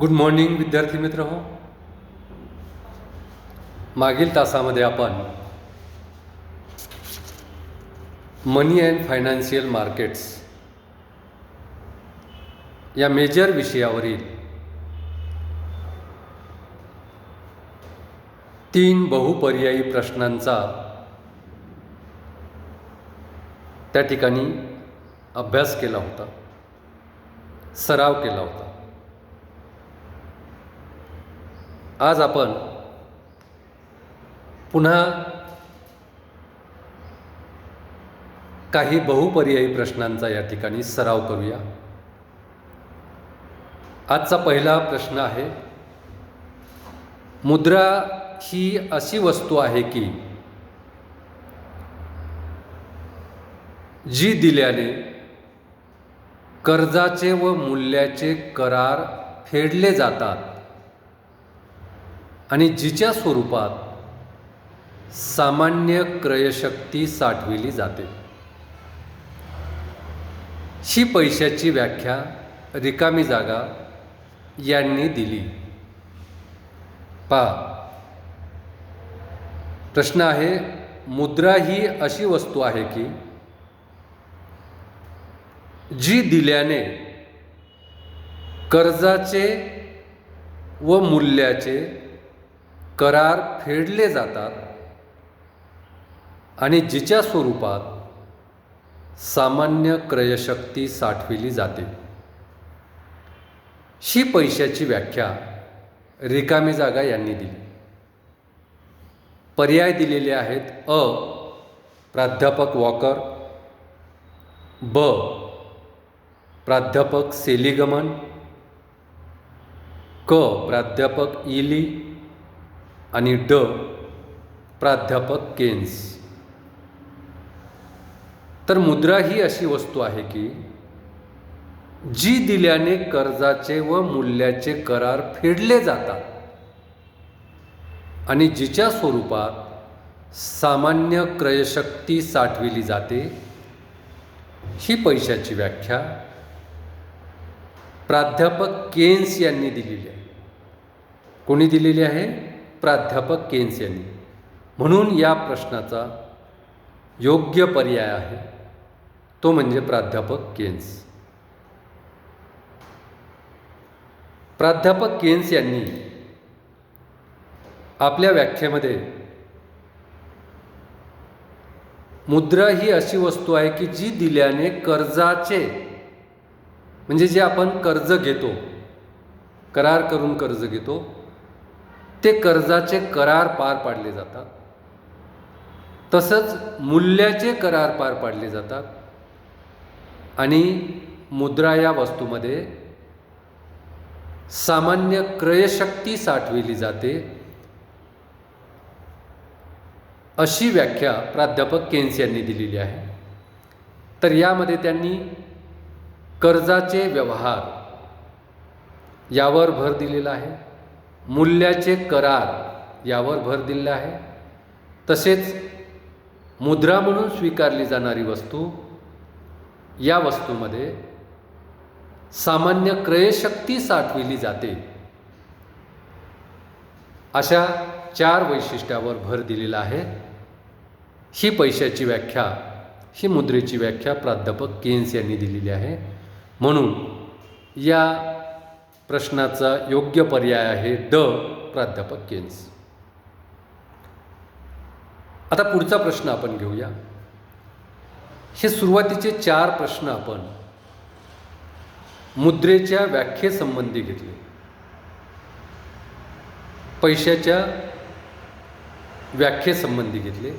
Good morning विद्यार्थी मित्र हो मागील तासामध्ये आपण मनी अँड फायनान्शियल मार्केट्स या मेजर विषयावरील तीन बहुपर्यायी प्रश्नांचा त्या ठिकाणी अभ्यास केला होता सराव केला होता. आज आपण पुन्हा काही बहुपर्यायी प्रश्नांचा या ठिकाणी सराव करूया. आजचा पहिला प्रश्न आहे मुद्रा ही अशी वस्तू आहे की जी दिल्याने कर्जाचे व मूल्याचे करार फेडले जातात. आणि जिच्या स्वरूपात सामान्य क्रयशक्ती साठविली जाते. ही पैशाची व्याख्या रिकामी जागा यांनी दिली. पा. प्रश्न आहे मुद्रा ही अशी वस्तू आहे की जी दिल्याने कर्जाचे व मूल्याचे करार फेडले जातात आणि जिच्या स्वरूपात सामान्य क्रयशक्ती साठविली जाते. ही पैशाची व्याख्या रिकामी जागा यांनी दिली. पर्याय दिलेले आहेत अ. प्राध्यापक वॉकर ब. प्राध्यापक सेलिगमन क. प्राध्यापक इली आणि ड प्राध्यापक केन्स. तर मुद्रा ही अशी वस्तू आहे की जी दिल्याने कर्जाचे व मूल्याचे करार फेडले जातात आणि जिच्या स्वरूपात सामान्य क्रयशक्ती साठविली जाते ही पैशाची व्याख्या प्राध्यापक केन्स यांनी दिलेली आहे. कोणी दिलेली आहे? प्राध्यापक केन्स यांनी. म्हणून या प्रश्नाचा योग्य पर्याय आहे. तो म्हणजे प्राध्यापक केन्स. प्राध्यापक केन्स यांनी आपल्या व्याख्येमध्ये मुद्रा ही अशी वस्तू आहे की जी दिल्याने कर्जाचे म्हणजे जे आपण कर्ज घेतो करार करून कर्ज घेतो ते कर्जाचे करार पार पाडले जातात. तसंच मूल्याचे करार पार पाडले जातात. आणि मुद्रा या वस्तूमध्ये सामान्य क्रयशक्ती साठविली जाते. अशी व्याख्या प्राध्यापक केन्स यांनी दिलेली आहे. तर यामध्ये त्यांनी कर्जाचे व्यवहार यावर भर दिलेला आहे. मूल्याचे करार यावर भर दिलेला आहे. तसेच मुद्रा म्हणून स्वीकारली जाणारी वस्तू या वस्तूमध्ये सामान्य क्रयशक्ती साठविली जाते. अशा चार वैशिष्ट्यावर भर दिलेला आहे. ही पैशाची व्याख्या ही मुद्रेची व्याख्या प्राध्यापक केन्स यांनी दिलेली आहे. म्हणून या प्रश्नाचा योग्य पर्याय आहे ड प्राध्यापक केन्स. आता पुढचा प्रश्न आपण घेऊया. हे सुरुवातीचे चार प्रश्न आपण मुद्रेच्या व्याख्येसंबंधी घेतले. पैशाच्या व्याख्येसंबंधी घेतले.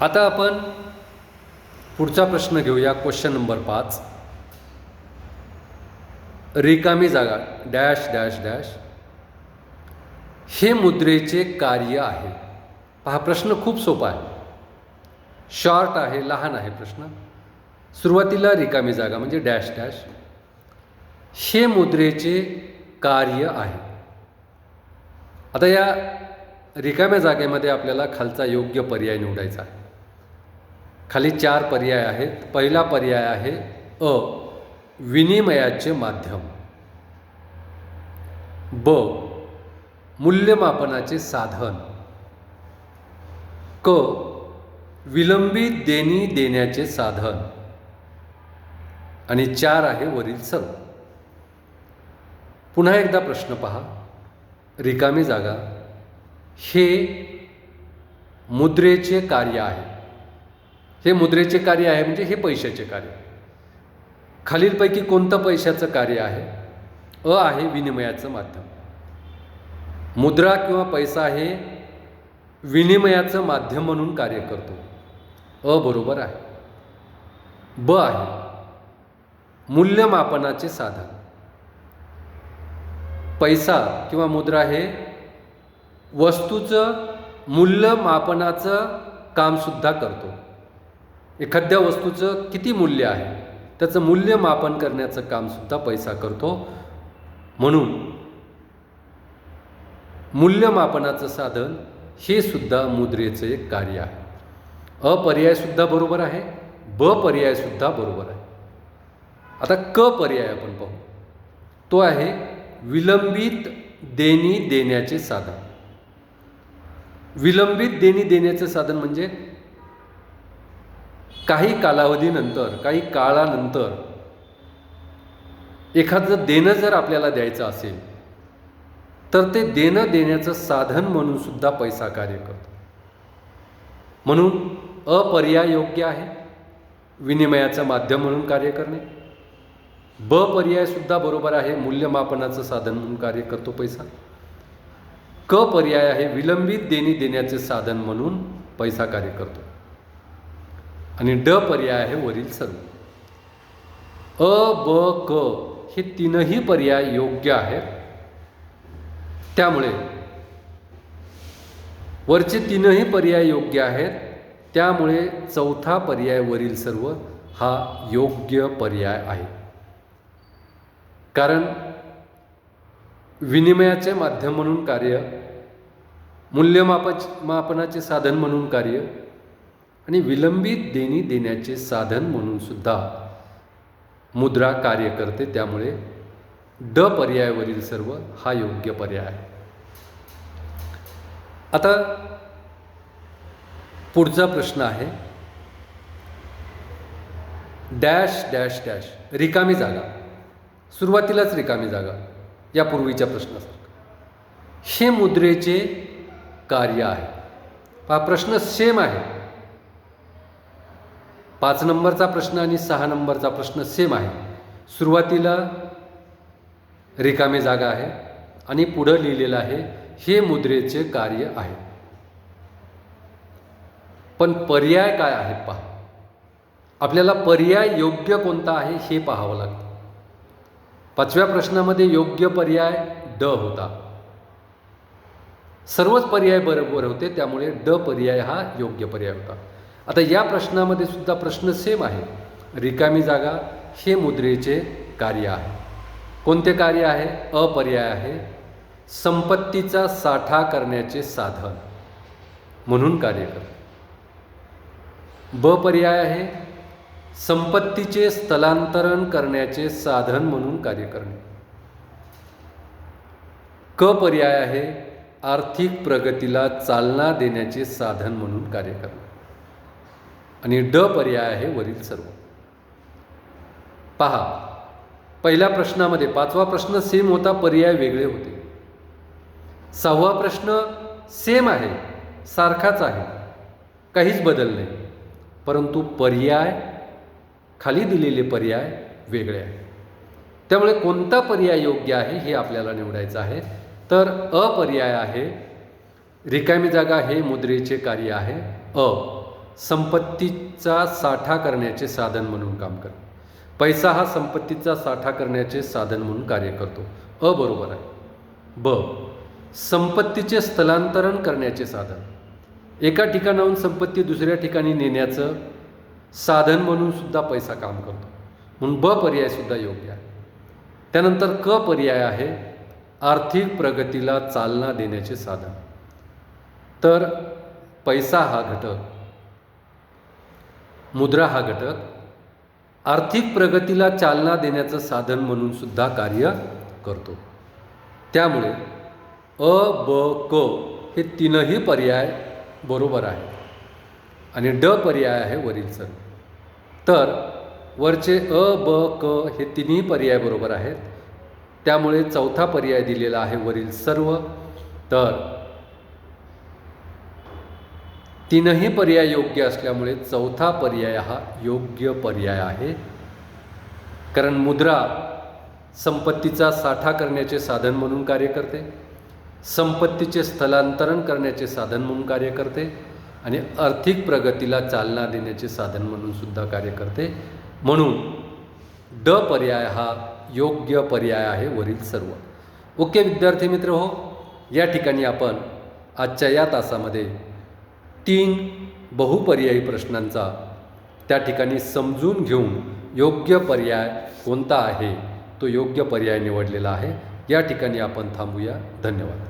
आता आपण पुढचा प्रश्न घेऊया क्वेश्चन नंबर पाच. रिकामी जागा डॅश डॅश डॅश. हे मुद्रेचे कार्य आहे. पहा प्रश्न खूप सोपा आहे. शॉर्ट आहे लहान आहे प्रश्न. सुरुवातीला रिकामी जागा म्हणजे डॅश डॅश. हे मुद्रेचे कार्य आहे. आता या रिकाम्या जागेमध्ये आपल्याला खालचा योग्य पर्याय निवडायचा आहे. खाली चार पर्याय आहेत. पहिला पर्याय आहे अ. विनिमयाचे माध्यम. ब. मूल्यमापनाचे साधन. क. विलंबित देणी देण्याचे साधन. आणि चार आहे वरील सर्व पुन्हा एकदा प्रश्न पहा. रिकामी जागा. हे मुद्रेचे कार्य आहे. हे मुद्रेचे कार्य आहे म्हणजे हे पैशाचे कार्य. खालीलपैकी कोणतं पैशाचं कार्य आहे? अ आहे विनिमयाचं माध्यम. मुद्रा किंवा पैसा हे विनिमयाचं माध्यम म्हणून कार्य करतो. अ बरोबर आहे. ब आहे मूल्यमापनाचे साधन. पैसा किंवा मुद्रा हे वस्तूचं मूल्यमापनाचं कामसुद्धा करतो. एखाद्या वस्तूचं किती मूल्य आहे? त्याचं मूल्यमापन करण्याचं कामसुद्धा पैसा करतो. म्हणून मूल्यमापनाचं साधन हे सुद्धा मुद्रेचं एक कार्य आहे. अ पर्यायसुद्धा बरोबर आहे ब पर्यायसुद्धा बरोबर आहे. आता क पर्याय आपण पाहू. तो आहे विलंबित देणी देण्याचे साधन. विलंबित देणी देण्याचं साधन म्हणजे काही कालावधीनंतर काही काळानंतर एखादं देणं जर आपल्याला द्यायचं असेल तर ते देणं देण्याचं साधन म्हणून सुद्धा पैसा कार्य करतो. म्हणून अपर्याय योग्य आहे विनिमयाचं माध्यम म्हणून कार्य करणे. ब पर्याय सुद्धा बरोबर आहे मूल्यमापनाचं साधन म्हणून कार्य करतो पैसा. क पर्याय आहे विलंबित देणी देण्याचे साधन म्हणून पैसा कार्य करतो. आणि ड पर्याय आहे वरील सर्व. अ ब क हे तीनही पर्याय योग्य आहेत. त्यामुळे वरचे तीनही पर्याय योग्य आहेत. त्यामुळे चौथा पर्याय वरील सर्व हा योग्य पर्याय आहे. कारण विनिमयाचे माध्यम म्हणून कार्य मूल्यमापच मापनाचे साधन म्हणून कार्य आणि विलंबित देणी देण्याचे साधन म्हणून सुद्धा मुद्रा कार्य करते त्यामुळे ड पर्यायावरील सर्व हा योग्य पर्याय आहे. आता पुढचा प्रश्न आहे. डॅश डॅश डॅश रिकामी जागा. सुरुवातीलाच रिकामी जागा यापूर्वीच्या प्रश्नासारखं. हे मुद्रेचे कार्य आहे. हा प्रश्न सेम आहे. पाच नंबरचा प्रश्न आणि सहा नंबरचा प्रश्न सेम आहे. सुरुवातीला रिकामी जागा आहे आणि पुढं लिहिलेलं आहे हे मुद्रेचे कार्य आहे. पण पर्याय काय आहेत पहा. आपल्याला पर्याय योग्य कोणता आहे हे पाहावं लागतं. पाचव्या प्रश्नामध्ये योग्य पर्याय ड होता. सर्वच पर्याय बरोबर होते त्यामुळे ड पर्याय हा योग्य पर्याय होता. आता या प्रश्नामध्ये सुद्धा प्रश्न सेम आहे. रिकामी जागा हे मुद्रेचे कार्य आहे. कोणते कार्य आहे? अपर्याय आहे. संपत्तीचा साठा करण्याचे साधन म्हणून कार्य करते. ब पर्याय आहे. संपत्तीचे स्थलांतरण करण्याचे साधन म्हणून कार्य करणे. क पर्याय आहे. आर्थिक प्रगतीला चालना देण्याचे साधन म्हणून कार्य करणे. आणि ड पर्याय आहे वरील सर्व. पहा पहिल्या प्रश्नामध्ये पाचवा प्रश्न सेम होता पर्याय वेगळे होते. सहावा प्रश्न सेम आहे सारखाच आहे काहीच बदल नाही. परंतु पर्याय खाली दिलेले पर्याय वेगळे आहे त्यामुळे कोणता पर्याय योग्य आहे हे आपल्याला निवडायचं आहे. तर अपर्याय आहे रिकामी जागा हे मुद्रेचे कार्य आहे अ. संपत्तीचा साठा करण्याचे साधन म्हणून काम कर पैसा हा संपत्तीचा साठा करण्याचे साधन म्हणून कार्य करतो. अ बरोबर आहे. ब. संपत्तीचे स्थलांतरण करण्याचे साधन. एका ठिकाणाहून संपत्ती दुसऱ्या ठिकाणी नेण्याचं साधन म्हणून सुद्धा पैसा काम करतो. म्हणून ब पर्याय सुद्धा योग्य आहे. त्यानंतर क पर्याय आहे आर्थिक प्रगतीला चालना देण्याचे साधन. तर पैसा हा घटक. मुद्रा हा घटक आर्थिक प्रगतीला चालना देण्याचं साधन म्हणून सुद्धा कार्य करतो. त्यामुळे अ ब क हे तीनही पर्याय बरोबर आहे आणि ड पर्याय आहे वरील सर तर वरचे अ ब क हे तिन्ही पर्याय बरोबर आहेत. त्यामुळे चौथा पर्याय दिलेला आहे वरील सर्व. तर तीनही पर्याय योग्य असल्यामुळे चौथा पर्याय हा योग्य पर्याय आहे. कारण मुद्रा संपत्तीचा साठा करण्याचे साधन म्हणून कार्य करते. संपत्तीचे स्थलांतरण करण्याचे साधन म्हणून कार्य करते. आणि आर्थिक प्रगतीला चालना देण्याचे साधन म्हणून सुद्धा कार्य करते. म्हणून ड पर्याय हा योग्य पर्याय आहे वरील सर्व. ओके विद्यार्थी मित्र हो या ठिकाणी आपण आजच्या या तासामध्ये तीन बहुपर्यायी प्रश्नांचा त्या ठिकाणी समजून घेऊन योग्य पर्याय कोणता आहे तो योग्य पर्याय निवडलेला आहे. या ठिकाणी आपण थांबूया. धन्यवाद.